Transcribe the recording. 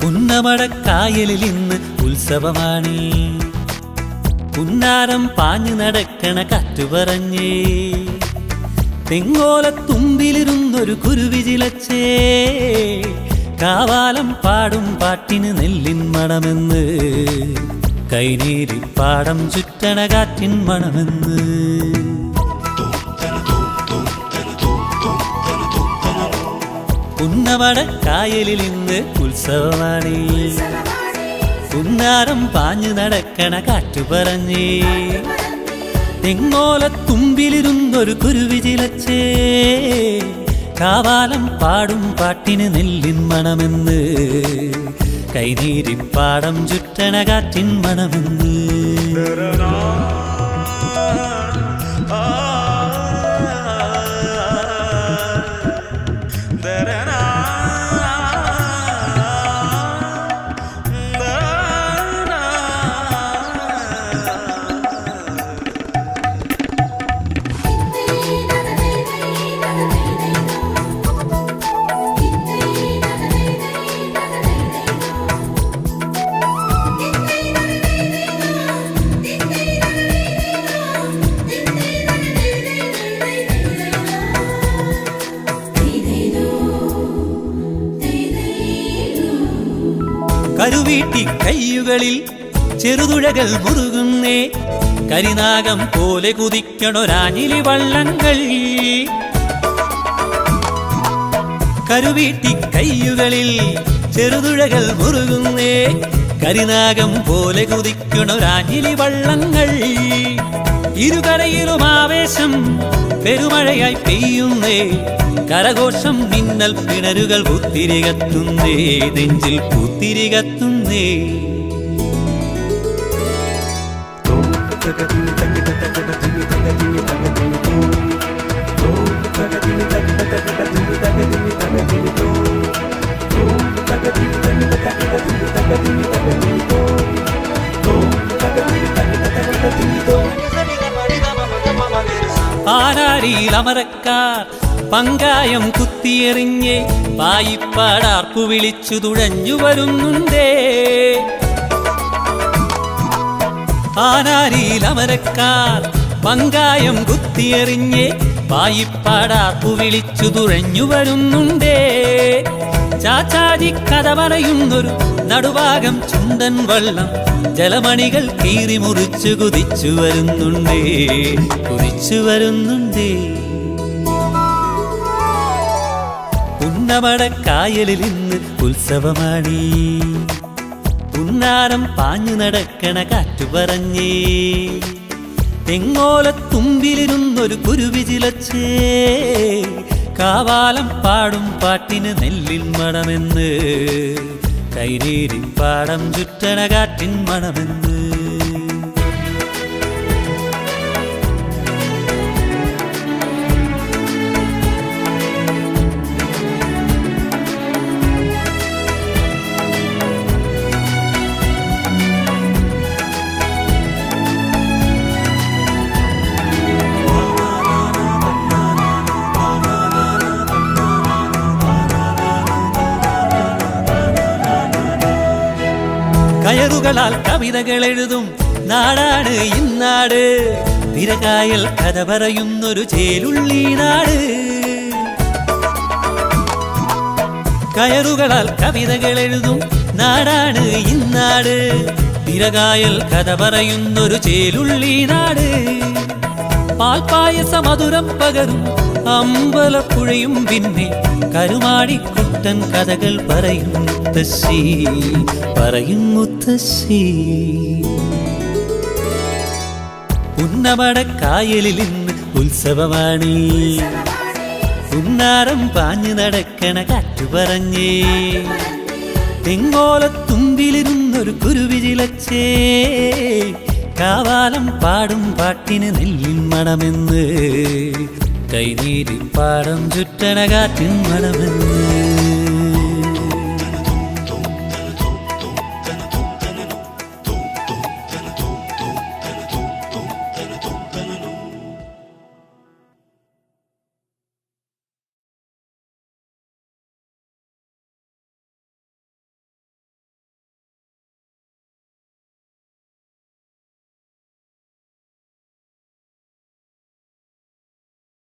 പുന്നമടക്കായലിൽ ഇന്ന് ഉത്സവമാണേ. കുന്നാരം പാഞ്ഞു നടക്കണ കാറ്റു പറഞ്ഞേ തെങ്ങോലത്തുമ്പിലിരുന്നൊരു കുരുവി ചിലച്ചേ. കാവാലം പാടും പാട്ടിന് നെല്ലിൻ മണമെന്ന്. കൈനീരി പാടം ചുറ്റണ കാറ്റിൻ മണമെന്ന്. പുന്നമടക്കായലിൽ ഇന്ന് ഉത്സവമാണ്. കുന്നാരം പാഞ്ഞു നടക്കണ കാറ്റു പറഞ്ഞേ തെങ്ങോലത്തുമ്പിലിരുന്നൊരു കുരുവി ചിലച്ചേ കാവാലം പാടും പാട്ടിന് നെല്ലിൻ മണമെന്ന് കൈനീരിപ്പാടം ചുറ്റണ കാറ്റിൻ മണമെന്ന് കരുവീട്ടി കയ്യുകളിൽ ചെറുതുഴകൾ മുറുകുന്നേ. കരിനാഗം പോലെ കുതിക്കണൊരാഞ്ഞിലി വള്ളങ്ങൾ? കരുവീട്ടി കയ്യുകളിൽ ചെറുതുഴകൾ മുറുകുന്നേ. കരിനാഗം പോലെ കുതിക്കണൊരാഞ്ഞിലി വള്ളങ്ങൾ? ഇരുകരയിലും ആവേശം പെരുമഴയായി പെയ്യുന്നേ കരഘോഷം മിന്നൽ പിണരുകൾ പുത്തിരികത്തുന്നേ നെഞ്ചിൽ പുത്തിരികത്തുന്നേ ആനാരിയിൽ അമരക്കാർ പങ്കായം കുത്തിയെറിഞ്ഞ് പായിപ്പാടാർപ്പു വിളിച്ചു തുഴഞ്ഞു വരുന്നുണ്ടേ. ആനാരിയിൽ അമരക്കാർ പങ്കായം കുത്തിയെറിഞ്ഞ് പായിപ്പാടാർപ്പു വിളിച്ചു തുഴഞ്ഞു വരുന്നുണ്ടേ. ചാച്ചാജി കഥ പറയുന്നൊരു നടുഭാഗം ചുണ്ടൻ വള്ളം ജലമണികൾ കീറി മുറിച്ചു കുതിച്ചു വരുന്നുണ്ടേ കുതിച്ചു വരുന്നുണ്ടേ. പുന്നമടക്കായലിൽ ഇന്ന് ഉത്സവമാണീ. പുന്നാരം പാഞ്ഞു നടക്കണ കാറ്റു പറഞ്ഞേ. തെങ്ങോലത്തുമ്പിലിരുന്നൊരു കുരുവി ചിലച്ചേ കാവാലം പാടും പാട്ടിന് നെല്ലിൻ മണമെന്ന്. കൈനീരിൻ പാടം ചുറ്റണ കാറ്റിൻ മണമെന്ന്. കയറുകളാൽ കവിതകൾ എഴുതും. നാടാണ് ഇന്നാട്. തിരകായൽ കഥ പറയുന്നൊരു ചേലുള്ളി നാട്. കയറുകളാൽ കവിതകൾ എഴുതും. നാടാണ് ഇന്നാട്. തിരകായൽ കഥ പറയുന്നൊരു ചേലുള്ളി നാട്. പാൽപ്പായസ മധുരം പകരും അമ്പലപ്പുഴയും പിന്നെ കരുമാടിക്കുട്ടൻ കഥകൾ പറയും മുത്തശ്ശി പറയും മുത്തശ്ശി ഉന്നമടക്കായലിൽ ഇന്ന് ഉത്സവമാണ്. ഉന്നാരം പാഞ്ഞു നടക്കണ കാറ്റു പറഞ്ഞേ തെങ്ങോലത്തുമ്പിലിരുന്നൊരു കുരുവി ചിലച്ചേ കാവാലം പാടും പാട്ടിന് നെല്ലിൻ മണമെന്ന്. കൈനീരി പാടം ചുറ്റണ കാറ്റിൻ മണമെന്ന്